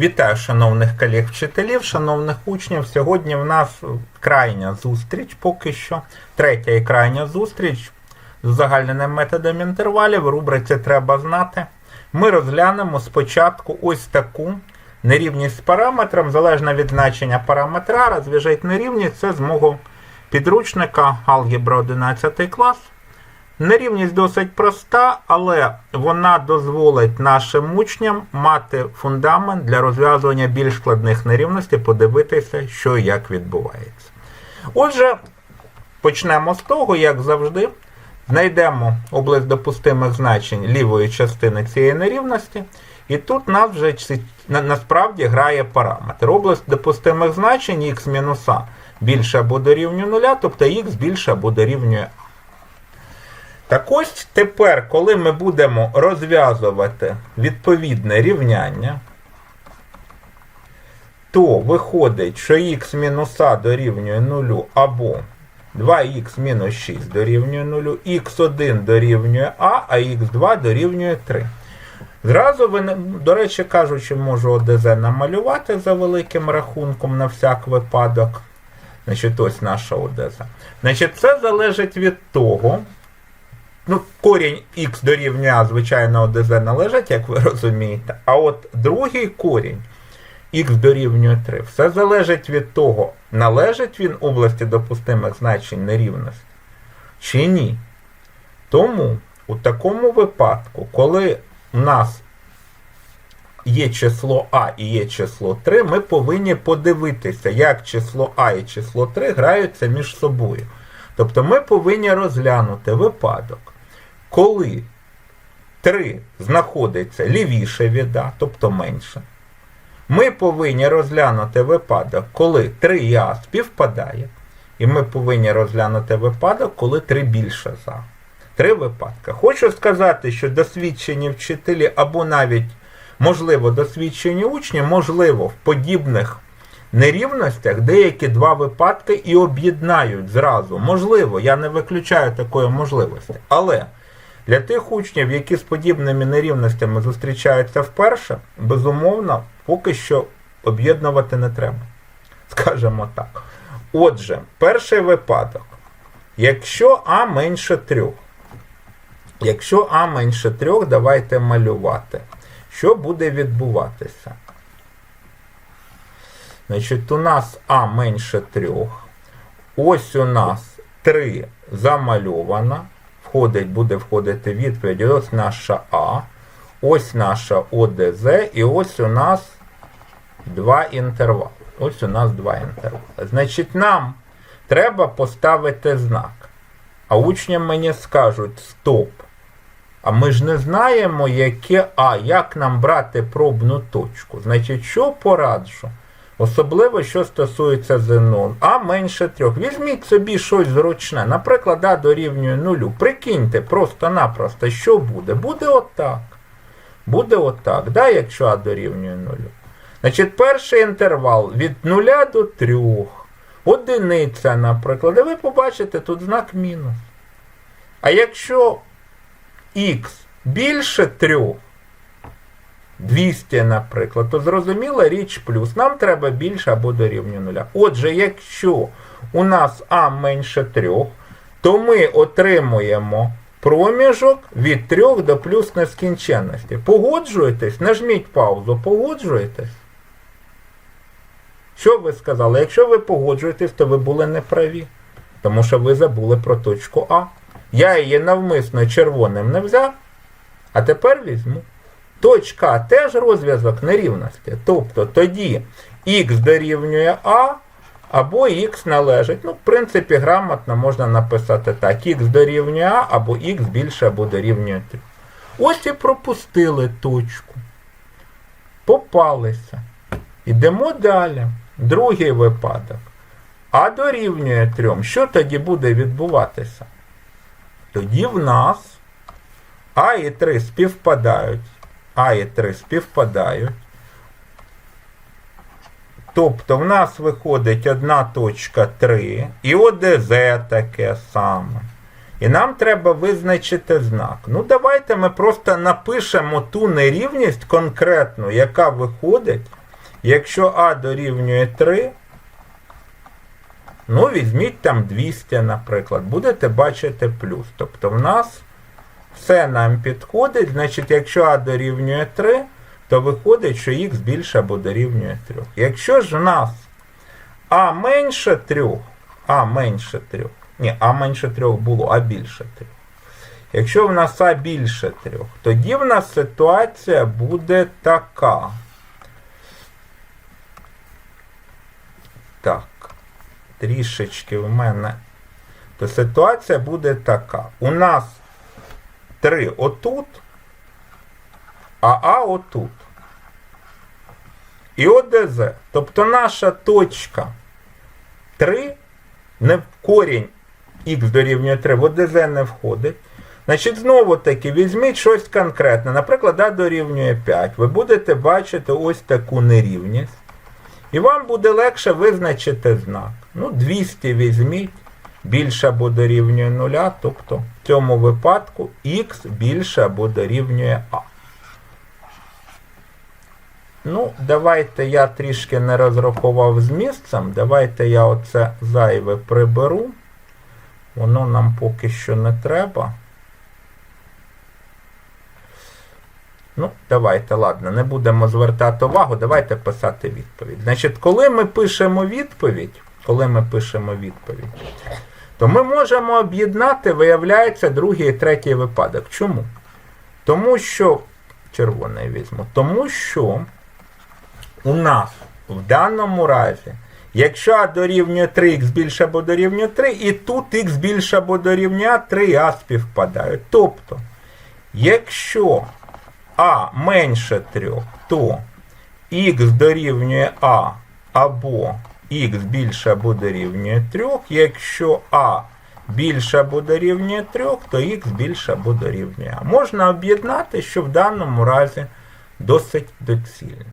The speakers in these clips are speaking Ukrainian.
Вітаю, шановних колег-вчителів, шановних учнів. Сьогодні в нас крайня зустріч, поки що. Третя і крайня зустріч з узагальненим методом інтервалів. В рубриці треба знати. Ми розглянемо спочатку ось таку нерівність з параметром, залежно від значення параметра. Розв'яжіть нерівність це з мого підручника Алгебра 11 клас. Нерівність досить проста, але вона дозволить нашим учням мати фундамент для розв'язування більш складних нерівностей, подивитися, що і як відбувається. Отже, почнемо з того, як завжди, знайдемо область допустимих значень лівої частини цієї нерівності, і тут нас вже насправді грає параметр. Область допустимих значень х мінус а більше або дорівнює нуля, тобто х більше або дорівнює. Так ось тепер, коли ми будемо розв'язувати відповідне рівняння, то виходить, що х мінус а дорівнює 0 або 2х мінус 6 дорівнює 0, х1 дорівнює а, а х2 дорівнює 3. Зразу ви, до речі кажучи, можу ОДЗ намалювати за великим рахунком на всяк випадок. Значить, ось наша ОДЗ. Значить, це залежить від того, Ну, корінь х дорівнює А, звичайно, ОДЗ належить, як ви розумієте. А от другий корінь х дорівнює 3. Все залежить від того, належить він області допустимих значень нерівності чи ні. Тому у такому випадку, коли у нас є число А і є число 3, ми повинні подивитися, як число А і число 3 граються між собою. Тобто ми повинні розглянути випадок, коли 3 знаходиться лівіше від А, тобто менше. Ми повинні розглянути випадок, коли 3 і А співпадає. І ми повинні розглянути випадок, коли 3 більше за. Три випадки. Хочу сказати, що досвідчені вчителі або навіть, можливо, досвідчені учні, можливо, в подібних нерівностях деякі два випадки і об'єднають зразу. Можливо, я не виключаю такої можливості. Але для тих учнів, які з подібними нерівностями зустрічаються вперше, безумовно, поки що об'єднувати не треба. Скажемо так. Отже, перший випадок. Якщо А менше 3, якщо А менше 3, давайте малювати. Що буде відбуватися? Значить, у нас А менше 3. Ось у нас 3 замальована. Входить, буде входити відповідь. Ось наша А. Ось наша ОДЗ. І ось у нас два інтервали. Ось у нас два інтервали. Значить, нам треба поставити знак. А учням мені скажуть стоп. А ми ж не знаємо, яке А, як нам брати пробну точку. Значить, що пораджу? Особливо, що стосується ЗНО. А менше трьох. Візьміть собі щось зручне. Наприклад, А дорівнює нулю. Прикиньте просто-напросто, що буде. Буде отак. Буде отак, да, якщо А дорівнює нулю. Значить, перший інтервал від 0 до 3. Одиниця, наприклад. І ви побачите тут знак мінус. А якщо х більше 3, 200, наприклад, то зрозуміла річ плюс. Нам треба більше або дорівнює нуля. Отже, якщо у нас А менше 3, то ми отримуємо проміжок від 3 до плюс нескінченності. Погоджуєтесь? Нажміть паузу. Погоджуєтесь? Що ви сказали? Якщо ви погоджуєтесь, то ви були неправі. Тому що ви забули про точку А. Я її навмисно червоним не взяв, а тепер візьму. Точка теж розв'язок нерівності. Тобто тоді х дорівнює А або х належить. Ну, в принципі, грамотно можна написати так. х дорівнює А або х більше або дорівнює 3. Ось і пропустили точку. Попалися. Ідемо далі. Другий випадок. А дорівнює 3. Що тоді буде відбуватися? Тоді в нас А і 3 співпадають. А і 3 співпадають. Тобто в нас виходить одна точка 3 і ОДЗ таке саме. І нам треба визначити знак. Ну, давайте ми просто напишемо ту нерівність конкретну, яка виходить Якщо А дорівнює 3, ну візьміть там 200, наприклад, будете бачити плюс. Тобто в нас все нам підходить. Значить, якщо А дорівнює 3, то виходить, що х більше або дорівнює 3. Якщо ж в нас А менше 3, А менше 3, ні, А менше 3 було, А більше 3. Якщо в нас А більше 3, тоді в нас ситуація буде така. Так, трішечки в мене. То ситуація буде така. У нас 3 отут, а А отут. І ОДЗ. Тобто наша точка 3, не корінь х дорівнює 3, в ОДЗ не входить. Значить, знову таки, візьміть щось конкретне. Наприклад, А дорівнює 5. Ви будете бачити ось таку нерівність. І вам буде легше визначити знак. Ну, 200 візьміть, більше або дорівнює 0, тобто цьому випадку х більше або дорівнює А. Ну, давайте я трішки не розрахував з місцем. Давайте я оце зайве приберу. Воно нам поки що не треба. Ну, давайте, ладно, не будемо звертати увагу, давайте писати відповідь. Значить, коли ми пишемо відповідь, коли ми пишемо відповідь, то ми можемо об'єднати, виявляється, другий і третій випадок. Чому? Тому що, червоний візьму, тому що у нас в даному разі, якщо А дорівнює 3х більше або дорівнює 3, і тут х більше або дорівнює А, 3 А співпадають. Тобто, якщо А менше 3, то х дорівнює А або х більше або дорівнює 3, якщо А більше або дорівнює 3, то х більше або дорівнює А. Можна об'єднати, що в даному разі досить доцільно.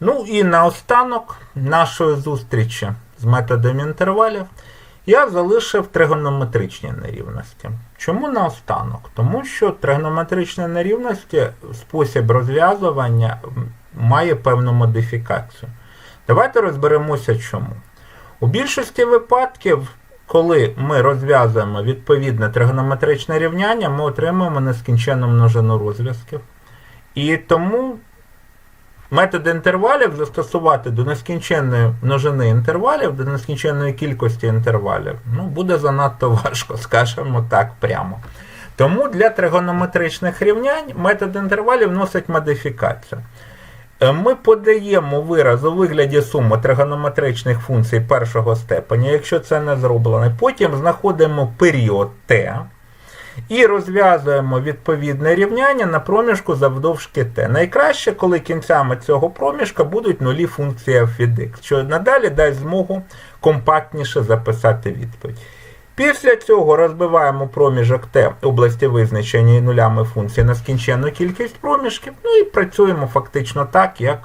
Ну і наостанок нашої зустрічі з методом інтервалів я залишив тригонометричні нерівності. Чому наостанок? Тому що тригонометричні нерівності, спосіб розв'язування має певну модифікацію. Давайте розберемося чому. У більшості випадків, коли ми розв'язуємо відповідне тригонометричне рівняння, ми отримуємо нескінченну множину розв'язків. І тому метод інтервалів застосувати до нескінченної множини інтервалів, до нескінченної кількості інтервалів, ну, буде занадто важко, скажімо так прямо. Тому для тригонометричних рівнянь метод інтервалів носить модифікацію. Е, Ми подаємо вираз у вигляді суми тригонометричних функцій першого степеня, якщо це не зроблено. Потім знаходимо період t і розв'язуємо відповідне рівняння на проміжку завдовжки t. Найкраще, коли кінцями цього проміжка будуть нулі функції f від x, що надалі дасть змогу компактніше записати відповідь. Після цього розбиваємо проміжок t області визначення і нулями функції на скінченну кількість проміжків, ну і працюємо фактично так, як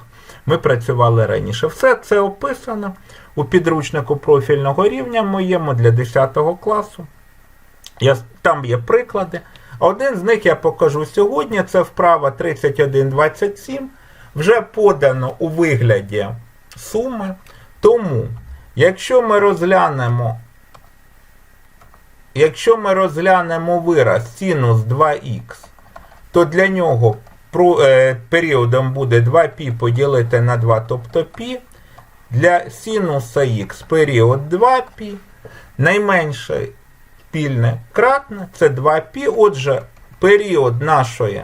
ми працювали раніше. Все це описано у підручнику профільного рівня моєму для 10 класу. Я, там є приклади. Один з них я покажу сьогодні. Це вправа 3127. Вже подано у вигляді суми. Тому, якщо ми розглянемо Якщо ми розглянемо вираз синус 2х, то для нього про, е, періодом буде 2π поділити на 2, тобто π. Для синуса х період 2π. Найменше спільне кратне це 2π. Отже, період нашої,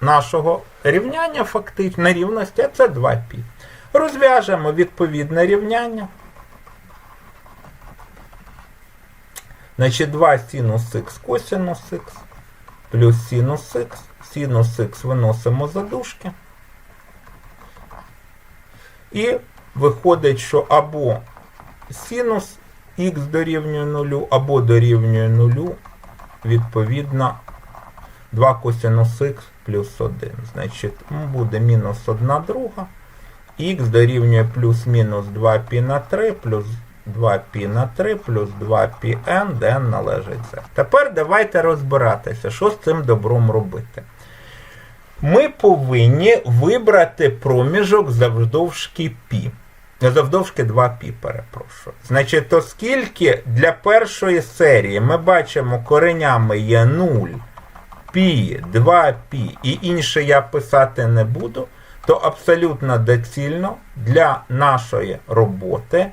нашого рівняння фактично нерівності це 2π. Розв'яжемо відповідне рівняння. Значить, 2 синус х косинус х плюс синус х. Синус х виносимо за дужки. І виходить, що або синус х дорівнює 0, або дорівнює 0, відповідно 2 косинус х плюс 1. Значить, буде мінус 1 друга. Х дорівнює плюс-мінус 2π на 3 плюс 2π на 3 плюс 2πn, де n належить z. Тепер давайте розбиратися, що з цим добром робити. ми повинні вибрати проміжок завдовжки пі. Завдовжки 2π, перепрошую. Значить, оскільки для першої серії ми бачимо коренями є 0, пі, 2π і інше я писати не буду, то абсолютно доцільно для нашої роботи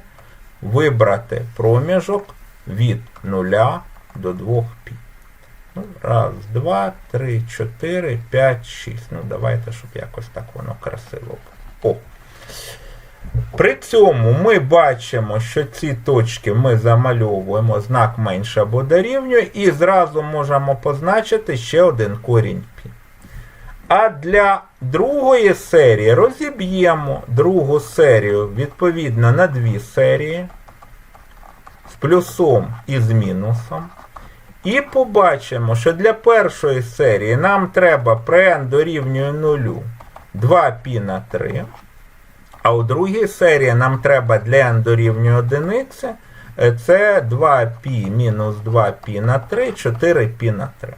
вибрати проміжок від 0 до 2π. Ну, раз, два, три, чотири, п'ять, шість. Ну, давайте, щоб якось так воно красиво було. При цьому ми бачимо, що ці точки ми замальовуємо знак менше або дорівнює, і зразу можемо позначити ще один корінь π. А для другої серії розіб'ємо другу серію відповідно на дві серії з плюсом і з мінусом. І побачимо, що для першої серії нам треба при n дорівнює 0 2π на 3. А у другій серії нам треба для n дорівнює 1, це 2π мінус 2π на 3, 4π на 3.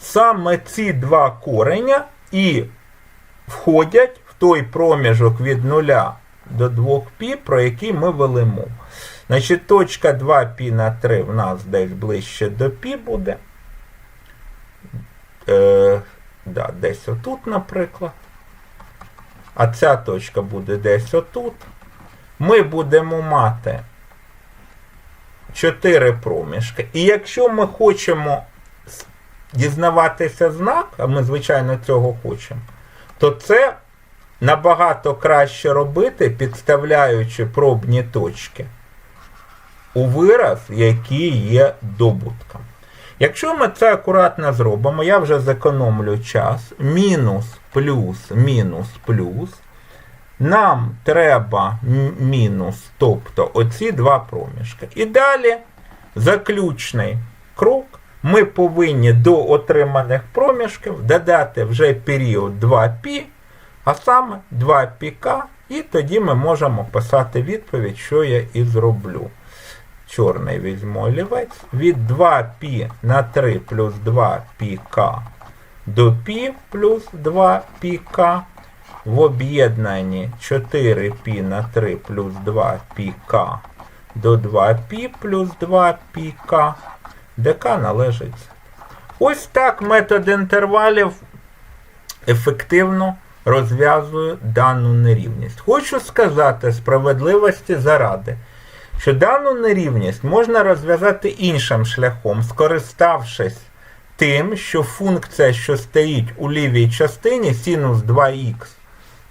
Саме ці два кореня і входять в той проміжок від 0 до 2π, про який ми вели мову. Значить, точка 2π на 3 в нас десь ближче до π буде. Е, да, Десь отут, наприклад. А ця точка буде десь отут. Ми будемо мати 4 проміжки. І якщо ми хочемо дізнаватися знак, а ми, звичайно, цього хочемо, то це набагато краще робити, підставляючи пробні точки у вираз, який є добутком. Якщо ми це акуратно зробимо, я вже зекономлю час. Мінус, плюс, мінус, плюс. Нам треба мінус, тобто оці два проміжки. І далі заключний крок Ми повинні до отриманих проміжків додати вже період 2π, а саме 2πk, і тоді ми можемо писати відповідь, що я і зроблю. Чорний візьму олівець. Від 2π на 3 плюс 2πk до π плюс 2πk. В об'єднанні 4π на 3 плюс 2πk до 2π плюс 2πk. ДК належить. Ось так метод інтервалів ефективно розв'язує дану нерівність. Хочу сказати справедливості заради, що дану нерівність можна розв'язати іншим шляхом, скориставшись тим, що функція, що стоїть у лівій частині, синус 2х.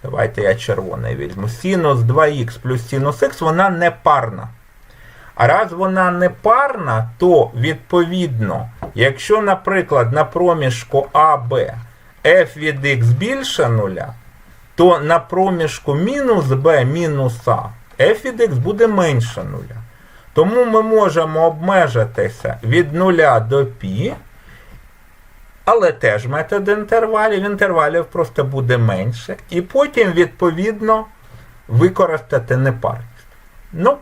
Давайте я червоний візьму. Синус 2х плюс синус х, вона не парна. А раз вона не парна, то відповідно, якщо, наприклад, на проміжку АБ f від x більше нуля, то на проміжку мінус b мінус А f від x буде менше нуля. Тому ми можемо обмежитися від 0 до π, але теж метод інтервалів. Інтервалів просто буде менше. І потім, відповідно, використати непарність. Ну,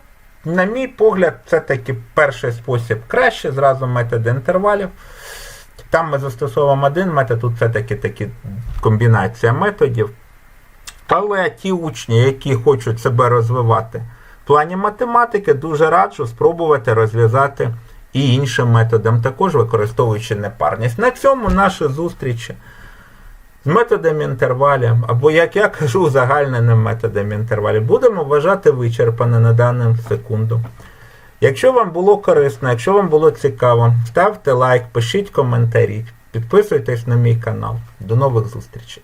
на мій погляд, це таки перший спосіб краще, зразу метод інтервалів. Там ми застосовуємо один метод, тут все-таки таки комбінація методів. Але ті учні, які хочуть себе розвивати в плані математики, дуже раджу спробувати розв'язати і іншим методом, також використовуючи непарність. На цьому наші зустрічі методом інтервалів, або, як я кажу, узагальненим методом інтервалів, будемо вважати вичерпане на дану секунду. Якщо вам було корисно, якщо вам було цікаво, ставте лайк, пишіть коментарі, підписуйтесь на мій канал. До нових зустрічей!